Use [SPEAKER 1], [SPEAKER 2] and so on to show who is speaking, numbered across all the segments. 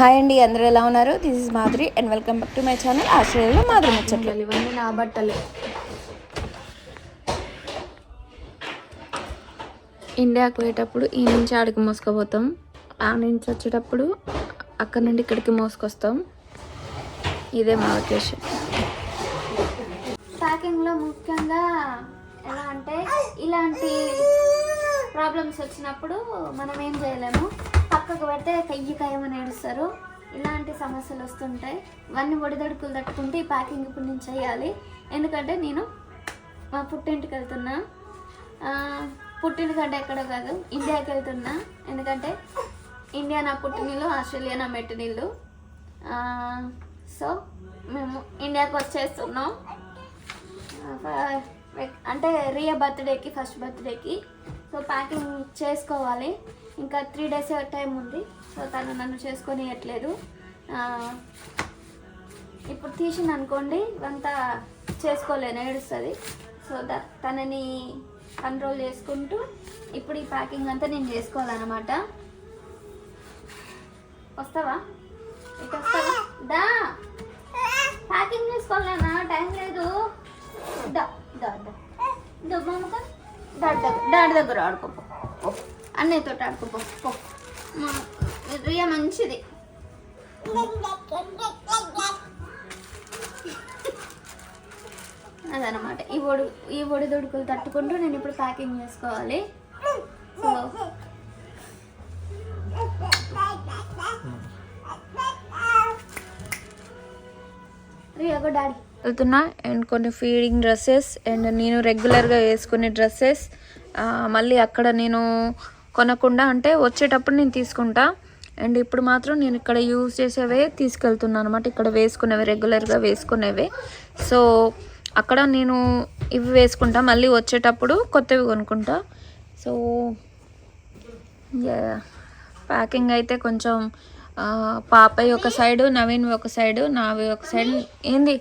[SPEAKER 1] Hi అండి అందరూ ఎలా ఉన్నారు? This is Madhuri and welcome back to my channel ఆస్ట్రేలియాలో మాధురి ముచ్చట్లు.
[SPEAKER 2] ఇవన్నీ నా బట్టలే. ఇండియాకి పోయేటప్పుడు ఈ నుంచి ఆడికి మోసుకుపోతాం. ఆ నుంచి వచ్చేటప్పుడు అక్కడ నుండి ఇక్కడికి మోసుకొస్తాం. ఇదే మా వెకేషన్ ప్యాకింగ్లో ముఖ్యంగా ఎలా అంటే ఇలాంటి ప్రాబ్లమ్స్ వచ్చినప్పుడు మనం ఏం చేయలేము. పక్కకు పెడితే కయ్యి కయ్యమని ఏడుస్తారు. ఇలాంటి సమస్యలు వస్తుంటాయి. ఇవన్నీ ఒడిదడుకులు తట్టుకుంటే ఈ ప్యాకింగ్ ఇప్పుడు నేను చేయాలి. ఎందుకంటే నేను మా పుట్టింటికి వెళ్తున్నా. పుట్టినకంటే పుట్టింటికంటే ఎక్కడో కాదు ఇండియాకి వెళ్తున్నా. ఎందుకంటే ఇండియా నా పుట్టినీళ్ళు ఆస్ట్రేలియా నా మెట్టినీళ్ళు సో మేము ఇండియాకి వచ్చేస్తున్నాం. ఫ- అంటే రియా బర్త్డేకి ఫస్ట్ బర్త్డేకి సో ప్యాకింగ్ చేసుకోవాలి. ఇంకా త్రీ డేస్ టైం ఉంది. సో తను నన్ను చేసుకొని ఇవ్వట్లేదు ఇప్పుడు తీసింది అనుకోండి అంతా చేసుకోలేను ఏడుస్తుంది. సో ద తనని కంట్రోల్ చేసుకుంటూ ఇప్పుడు ఈ ప్యాకింగ్ అంతా నేను చేసుకోవాలన్నమాట. వస్తావా? ఇటు వస్తావా? దా! ప్యాకింగ్ చేసుకోవాలన్నా టైం లేదు. దా! డాడీ దగ్గర డాడీ దగ్గర ఆడుకోపో అన్నయ్యతో ఆడుకోపో రియా మంచిది. అదనమాట ఈ ఒడి ఈ ఒడి దొడుకులు తట్టుకుంటూ నేను ఇప్పుడు ప్యాకింగ్ చేసుకోవాలి. So Riya go daddy.
[SPEAKER 1] వెళ్తున్నా అండ్ కొన్ని ఫీడింగ్ డ్రెస్సెస్ అండ్ నేను రెగ్యులర్గా వేసుకునే డ్రెస్సెస్. మళ్ళీ అక్కడ నేను కొనకుండా అంటే వచ్చేటప్పుడు నేను తీసుకుంటా. అండ్ ఇప్పుడు మాత్రం నేను ఇక్కడ యూజ్ చేసేవే తీసుకెళ్తున్నాను అనమాట ఇక్కడ వేసుకునేవి రెగ్యులర్గా వేసుకునేవే. సో అక్కడ నేను ఇవి వేసుకుంటా. మళ్ళీ వచ్చేటప్పుడు కొత్తవి కొనుక్కుంటా. సో ప్యాకింగ్ అయితే కొంచెం పాపయ్య ఒక సైడు నవీన్ ఒక సైడు నావి ఒక సైడ్. ఏంది?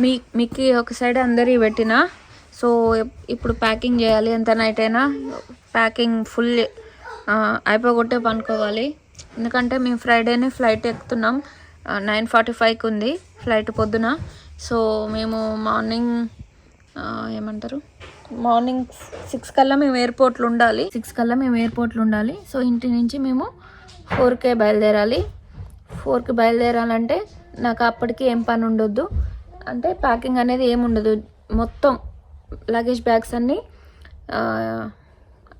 [SPEAKER 1] మీ మీకు ఒక సైడ్ అందరి పెట్టిన సో ఇప్పుడు ప్యాకింగ్ చేయాలి. ఎంత నైట్ అయినా ప్యాకింగ్ ఫుల్ అయిపోగొట్టే పనుకోవాలి. ఎందుకంటే మేము ఫ్రైడేనే ఫ్లైట్ ఎక్కుతున్నాం. నైన్ ఫార్టీ ఫైవ్కి ఉంది ఫ్లైట్ పొద్దున. సో మేము మార్నింగ్ ఏమంటారు? మార్నింగ్ సిక్స్ కల్లా మేము ఎయిర్పోర్ట్లో ఉండాలి. సిక్స్ కల్లా మేము ఎయిర్పోర్ట్లో ఉండాలి. సో ఇంటి నుంచి మేము ఫోర్కే బయలుదేరాలి. ఫోర్కి బయలుదేరాలంటే నాకు అప్పటికి ఏం పని ఉండొద్దు. అంటే ప్యాకింగ్ అనేది ఏముండదు. మొత్తం లగేజ్ బ్యాగ్స్ అన్నీ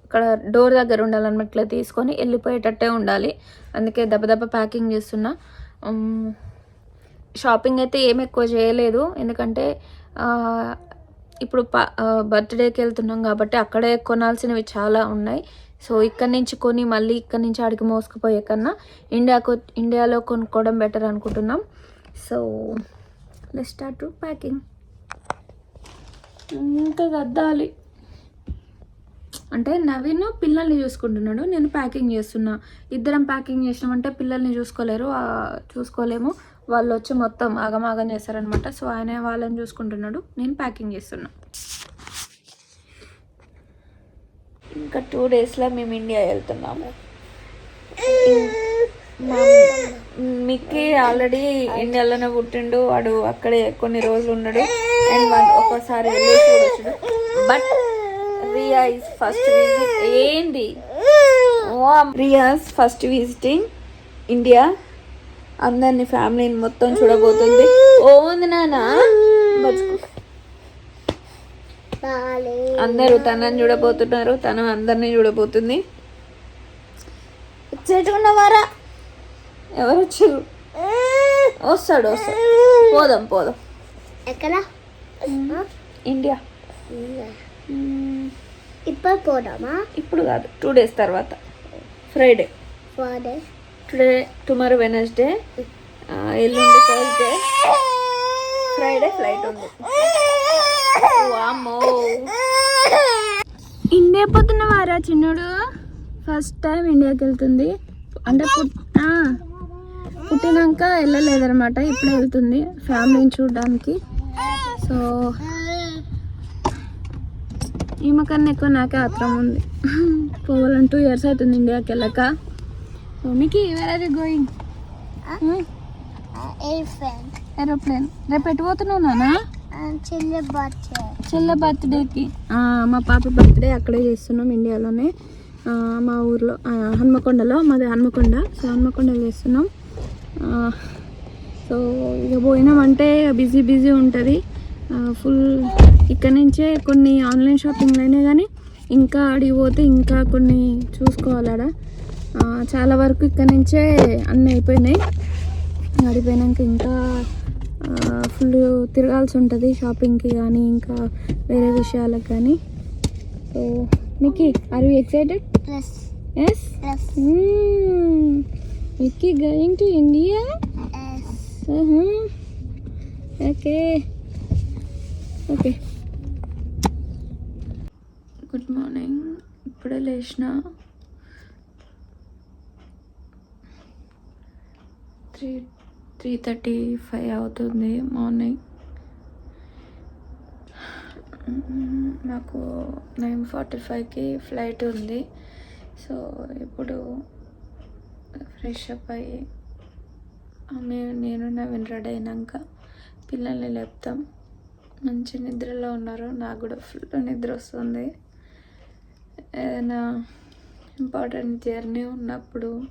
[SPEAKER 1] అక్కడ డోర్ దగ్గర ఉండాలన్నమాట. ఇట్లా తీసుకొని వెళ్ళిపోయేటట్టే ఉండాలి. అందుకే దెబ్బ ప్యాకింగ్ చేస్తున్నా. షాపింగ్ అయితే ఏం ఎక్కువ చేయలేదు. ఎందుకంటే ఇప్పుడు ప బర్త్డేకి వెళ్తున్నాం కాబట్టి అక్కడే కొనాల్సినవి చాలా ఉన్నాయి. సో ఇక్కడ నుంచి కొని మళ్ళీ ఇక్కడ నుంచి ఆడికి మోసుకుపోయే కన్నా ఇండియాకు ఇండియాలో కొనుక్కోవడం బెటర్ అనుకుంటున్నాం. So let start to packing ఇంకా గద్దాలి అంటే నవీన్ పిల్లల్ని చూసుకుంటున్నాడు నేను ప్యాకింగ్ చేస్తున్నా. ఇద్దరం ప్యాకింగ్ చేసినామంటే పిల్లల్ని చూసుకోలేరు చూసుకోలేము. వాళ్ళు వచ్చి మొత్తం ఆగమాగం చేస్తారనమాట సో ఆయన వాళ్ళని చూసుకుంటున్నాడు నేను ప్యాకింగ్ చేస్తున్నా. ఇంకా టూ డేస్లో మేము ఇండియా వెళ్తున్నాము. మా మిక్కీ ఆల్రెడీ ఇండియాలోనే పుట్టిండు. వాడు అక్కడే కొన్ని రోజులు ఉన్నాడు. అండ్ వాడు ఒకసారి వెళ్ళి చూడొచ్చుడు. But Riya is first visit ఏంది? Riya's first visiting India. అందరిని ఫ్యామిలీని మొత్తం చూడబోతుంది. ఓంది నాన్న. బతుకు. అందరూ తనని చూడబోతున్నారు. తను అందరినీ చూడబోతుంది. చేటుకున్నవారా ఎవరు వచ్చారు వస్తాడు వస్తాడు. పోదాం పోదాం.
[SPEAKER 3] ఎక్కడ?
[SPEAKER 1] ఇండియా.
[SPEAKER 3] ఇప్పుడు పోదామా?
[SPEAKER 1] ఇప్పుడు కాదు టూ డేస్ తర్వాత. ఫ్రైడే.
[SPEAKER 3] ఫాదే
[SPEAKER 1] టుడే టుమారో వెనస్డే. ఎల్లుండి థర్స్డే. ఫ్రైడే ఫ్లైట్ ఉంది. వామ్మో. ఇండియా పోతున్నవారా చిన్నోడు? ఫస్ట్ టైం ఇండియాకి వెళ్తుంది అంటే పుట్టినాక వెళ్ళలేదన్నమాట ఇప్పుడే వెళ్తుంది ఫ్యామిలీని చూడడానికి. సో ఈమె కన్నా ఎక్కువ నాకే ఆత్రం ఉంది. పోవాలని టూ ఇయర్స్ అవుతుంది ఇండియాకి వెళ్ళక. సో మీకు where are going
[SPEAKER 3] elephant
[SPEAKER 1] aeroplane రేపు ఎటు పోతున్నావు
[SPEAKER 3] బచ్చ
[SPEAKER 1] చెల్ల బర్త్డేకి. మా పాప బర్త్డే అక్కడే చేస్తున్నాం ఇండియాలోనే. మా ఊర్లో హన్మకొండలో మాది హన్మకొండ. సో హన్మకొండలో చేస్తున్నాం. సో ఇక పోయినామంటే బిజీ బిజీ ఉంటుంది. ఫుల్ ఇక్కడ నుంచే కొన్ని ఆన్లైన్ షాపింగ్లు అయినాయి కానీ ఇంకా అడిగి పోతే ఇంకా కొన్ని చూసుకోవాలి ఆడ ఆ, చాలా వరకు ఇక్కడ నుంచే అన్నీ అయిపోయినాయి. అడిపోయినాక ఇంకా ఫుల్ తిరగాల్సి ఉంటుంది షాపింగ్కి కానీ ఇంకా వేరే విషయాలకు కానీ so Mickey are you excited yes
[SPEAKER 3] plus
[SPEAKER 1] Mickey going to India
[SPEAKER 3] yes
[SPEAKER 1] okay okay good morning ఇప్పుడే లేచిన. త్రీ త్రీ థర్టీ ఫైవ్ అవుతుంది మార్నింగ్ నాకు నైన్ ఫార్టీ ఫైవ్కి ఫ్లైట్ ఉంది. సో ఇప్పుడు ఫ్రెష్ అప్ అయ్యి మేము నేను నవీన్ రెడీ అయినాక పిల్లల్ని లేపుతాం. మంచి నిద్రలో ఉన్నారు. నాకు కూడా ఫుల్ నిద్ర వస్తుంది. ఏదైనా ఇంపార్టెంట్ జర్నీ ఉన్నప్పుడు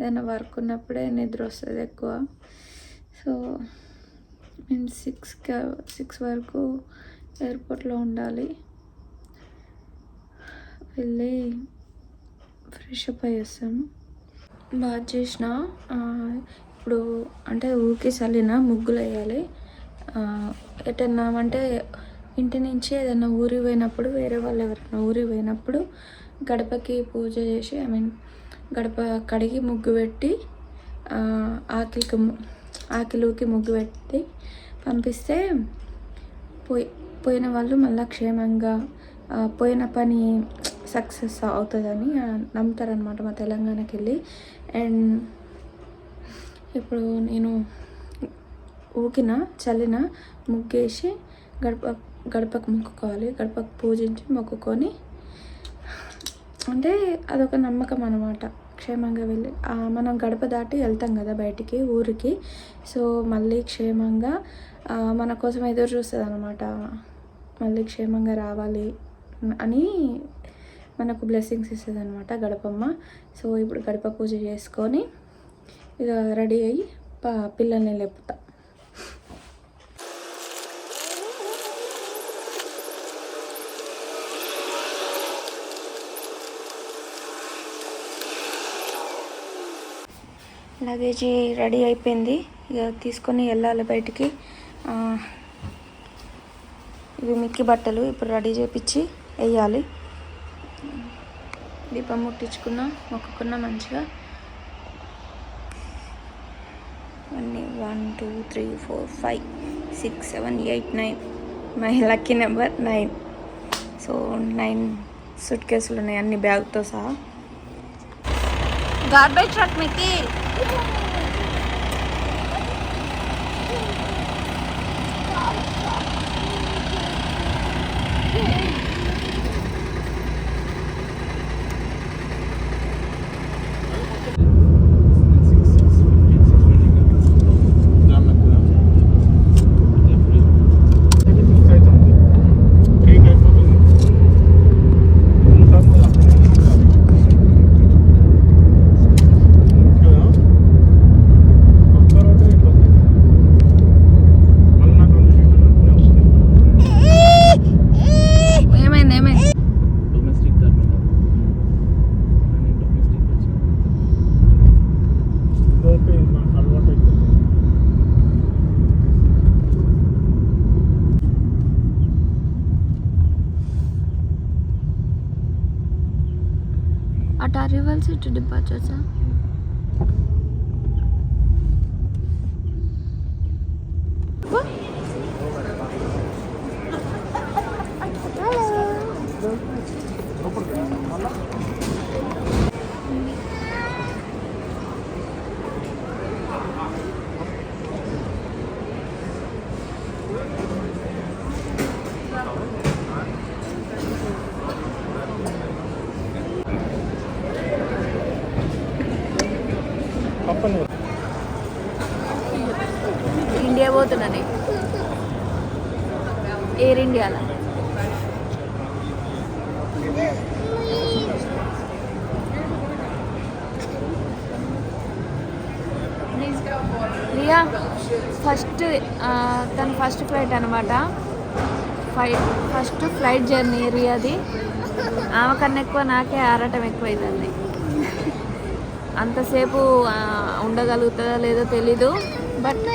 [SPEAKER 1] ఏదైనా వర్క్ ఉన్నప్పుడే నిద్ర వస్తుంది ఎక్కువ. సో మేము సిక్స్ సిక్స్ వరకు ఎయిర్పోర్ట్లో ఉండాలి. వెళ్ళి ఫ్రెష్ అప్ అయ్యి బాగా చేసిన ఇప్పుడు అంటే ఊరికి చల్లిన ముగ్గులు వేయాలి. ఎటన్నా అంటే ఇంటి నుంచి ఏదైనా ఊరికి పోయినప్పుడు వేరే వాళ్ళు ఎవరైనా ఊరికి పోయినప్పుడు గడపకి పూజ చేసి ఐ మీన్ గడప కడిగి ముగ్గు పెట్టి ఆకిలికి ఆకిలికి ముగ్గు పెట్టి పంపిస్తే పోయి పోయిన వాళ్ళు మళ్ళీ క్షేమంగా పోయిన పని సక్సెస్ అవుతుందని నమ్ముతారనమాట మా తెలంగాణకి వెళ్ళి అండ్ ఇప్పుడు నేను ఊకిన చల్లిన ముగ్గేసి గడప గడపకు మొక్కుకోవాలి. గడపకు పూజించి మొక్కుకొని అంటే అదొక నమ్మకం అనమాట క్షేమంగా వెళ్ళి మనం గడప దాటి వెళ్తాం కదా బయటికి ఊరికి. సో మళ్ళీ క్షేమంగా మన కోసం ఎదురు చూస్తుంది అనమాట మళ్ళీ క్షేమంగా రావాలి అని మనకు బ్లెస్సింగ్స్ ఇస్తుంది అనమాట గడపమ్మ. సో ఇప్పుడు గడప పూజ చేసుకొని ఇక రెడీ అయ్యి పిల్లల్ని లేపుతా. లగేజీ రెడీ అయిపోయింది. ఇక తీసుకొని వెళ్ళాలి బయటికి. ఇవి మిక్కి బట్టలు ఇప్పుడు రెడీ చేపించి వేయాలి. దీపం ముట్టించుకున్నా మొక్కుకున్నా మంచిగా. అన్ని one two three four five six seven eight nine my lucky number nine so nine suit కేసులు ఉన్నాయి. అన్ని బ్యాగ్తో సహా. గార్బేజ్ ట్రక్ మీకు ఏమైంది ఏమైంది
[SPEAKER 4] డొమెస్టిక్ టర్మినల్ అని డొమెస్టిక్
[SPEAKER 5] ఓకే మాకు అలవాటు అయిపోయింది
[SPEAKER 1] అటు అరివల్స్ ఇటు డిపార్చర్సా ఇండియా ఫస్ట్ ఫ్లైట్ అనమాట ఫస్ట్ ఫ్లైట్ జర్నీ రియాది. ఆమె కన్నా ఎక్కువ నాకే ఆరాటం ఎక్కువైతుంది అంతసేపు ఉండగలుగుతుందా ఉండగలుగుతుందో లేదో తెలీదు. బట్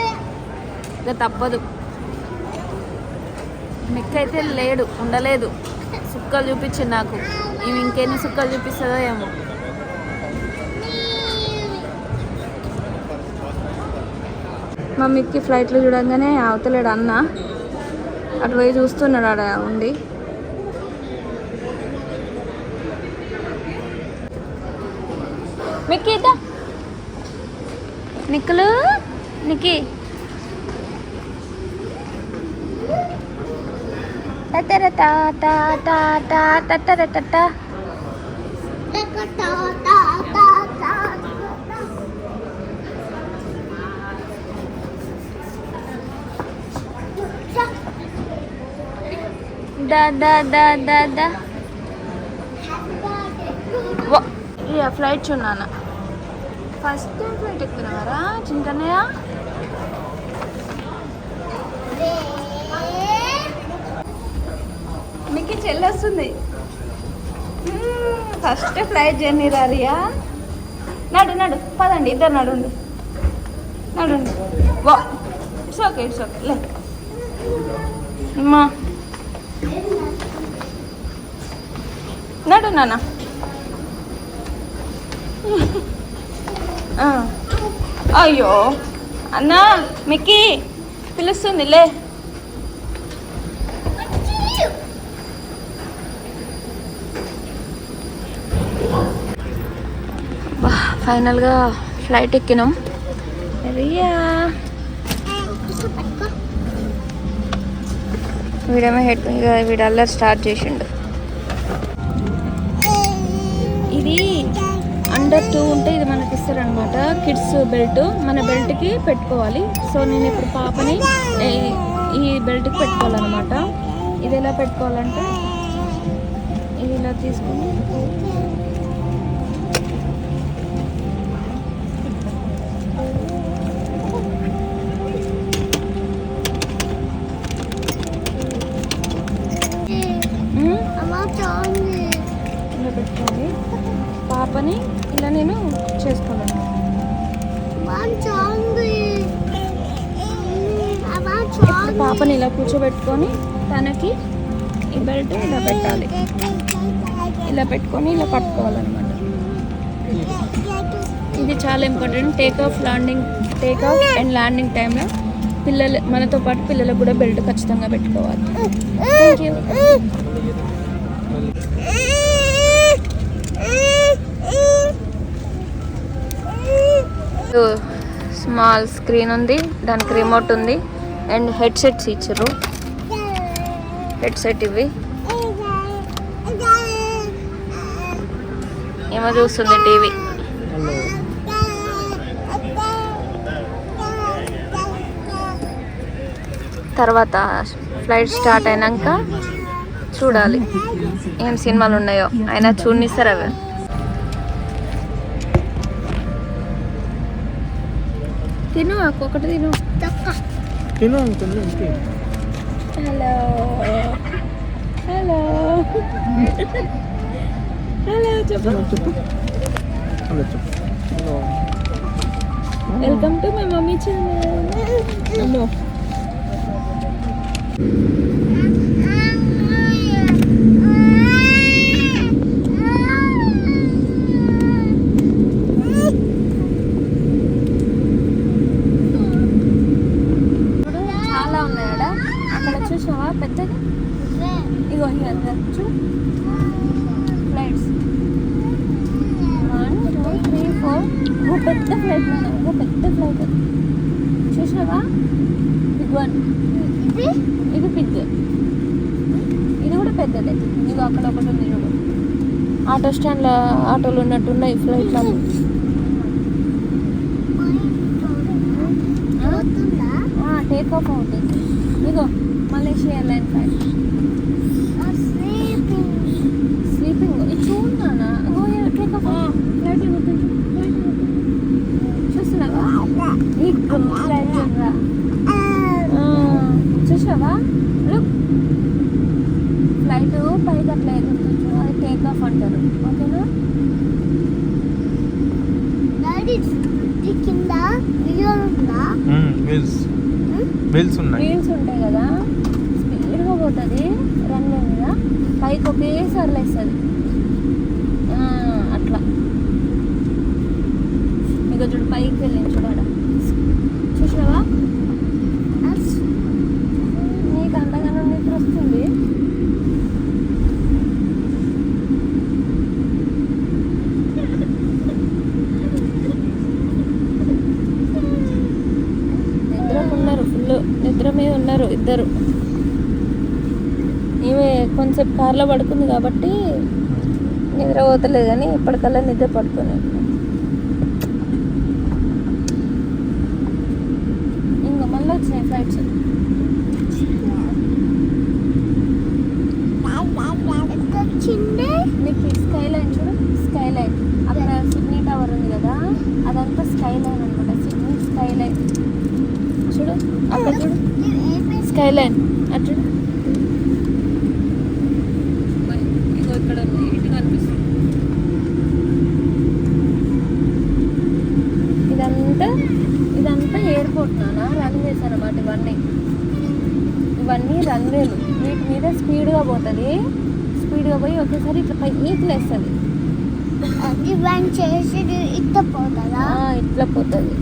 [SPEAKER 1] ఇక తప్పదు. మిక్కైతే లేడు ఉండలేదు. సుక్కలు చూపించింది నాకు. ఇవి ఇంకెన్ని సుక్కలు చూపిస్తుందో ఏమో. మా మిక్కి ఫ్లైట్లో చూడంగానే అవతలేడు అన్న అటు పోయి చూస్తున్నాడు ఆడ ఉండి మిక్కీ నిక్కులు నిక్కి తతర తా తా తా తా టటరటట. దా దా దా దా దా ఇక ఫ్లైట్ చూన్నాను ఫస్ట్ టైం ఫ్లైట్ ఎక్కుతున్నావారా చింతన్నయ్య మీకు చెల్లొస్తుంది ఫస్ట్ ఫ్లైట్ జర్నీ రారియా నడు నడు పదండి ఇద్దరు నడుండి. నడుండి. వా ఇట్స్ ఓకే ఇట్స్ ఓకే లే. అమ్మా నడు నాన్న. ఆ. అయ్యో. అన్నా మిక్కీ పిలుస్తుంది లే ఫైనల్గా ఫ్లైట్ ఎక్కినాం. రియా. వీడేమో హెడ్ వీడు అల్లరి స్టార్ట్ చేసిండు. ఇది అండర్ టూ ఉంటే ఇది మనకి ఇస్తారనమాట కిడ్స్ బెల్ట్ మన బెల్ట్కి పెట్టుకోవాలి. సో నేను ఇప్పుడు పాపని ఈ- ఈ బెల్ట్కి పెట్టుకోవాలన్నమాట. ఇది ఎలా పెట్టుకోవాలంటే ఇది ఇలా తీసుకుని పాపని ఇలా నేను ఇప్పుడు పాపని ఇలా కూర్చోబెట్టుకొని తనకి ఈ బెల్ట్ ఇలా పెట్టాలి. ఇలా పెట్టుకొని ఇలా పట్టుకోవాలన్నమాట. ఇది చాలా important. Take off landing take off and landing టైంలో పిల్లలు మనతో పాటు పిల్లలకు కూడా బెల్ట్ ఖచ్చితంగా పెట్టుకోవాలి. థ్యాంక్ యూ స్మాల్ స్క్రీన్ ఉంది దానికి రిమోట్ ఉంది. అండ్ హెడ్సెట్స్ ఇచ్చారు. హెడ్సెట్ ఇవి. ఏమో చూస్తుంది టీవీ. తర్వాత ఫ్లైట్ స్టార్ట్ అయినాక చూడాలి. ఏం సినిమాలు ఉన్నాయో. అయినా చూడనిస్తారు అవి? తిను ఒక్కొక్కటి తిను.
[SPEAKER 5] తిను అనుకుంది ఇంకే
[SPEAKER 1] హలో. హలో. హలో చెప్పు.
[SPEAKER 5] చెప్పు. హలో చెప్పు. Hello.
[SPEAKER 1] Welcome to my mummy channel. అమ్మో. ఆటో స్టాండ్లో ఆటోలు ఉన్నట్టున్నాయి ఫ్లైట్లో. టేక్ ఆఫ్ అవుతుంది. ఇదిగో మలేషియా ఎయిర్లైన్ ఫ్లైట్
[SPEAKER 5] వీల్స్ ఉన్నాయి.
[SPEAKER 1] వీల్స్ ఉంటాయి కదా. స్పీడ్గా పోతుంది రన్వే మీద. పైకి ఒకేసారి లేస్తుంది. అట్లా. ఇక చూడు పైకి వెళ్ళించు ఇద్దరు. ఈమె కొంచెంసేపు కార్లో పడుకుంది కాబట్టి నిద్ర పోతలేదు కానీ ఇప్పటికల్లా నిద్ర పడుకోలేదు. వస్తుంది స్పీడ్గా పోయి ఒకేసారి ఇట్లా పై
[SPEAKER 3] నీట్లు ఇట్లా పోతుందా?
[SPEAKER 1] ఇట్లా పోతుంది.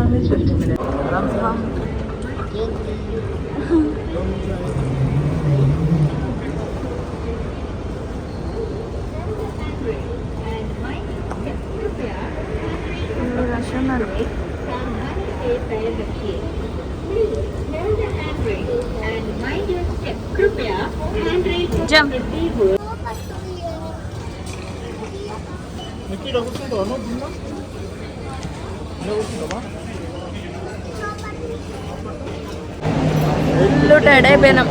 [SPEAKER 1] Muhammed ఫుల్ అయిపోయినాం.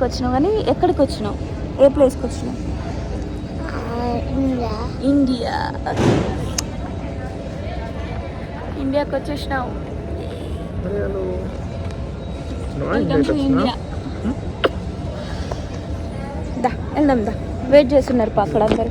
[SPEAKER 1] ఏరోప్లేన్కి వచ్చినావు కానీ ఎక్కడికి వచ్చినావు? ఏ ప్లేస్కి వచ్చినావు? ఇండియా. ఇండియాకి వచ్చేసినావు. ఇండియా. దా వెళ్దాం దా. వెయిట్ చేస్తున్నారు పా అక్కడ అందరు.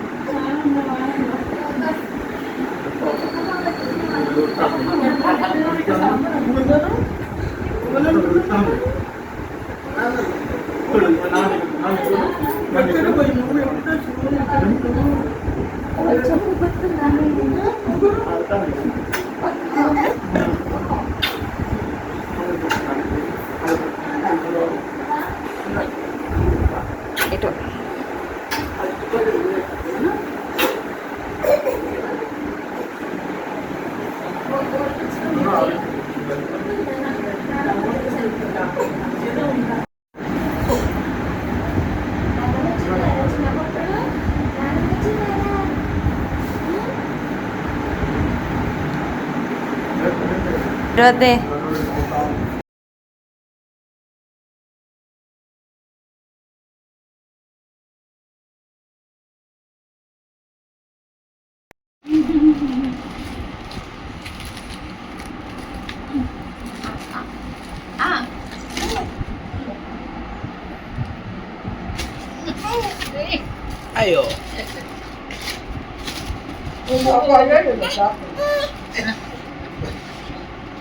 [SPEAKER 5] Rode.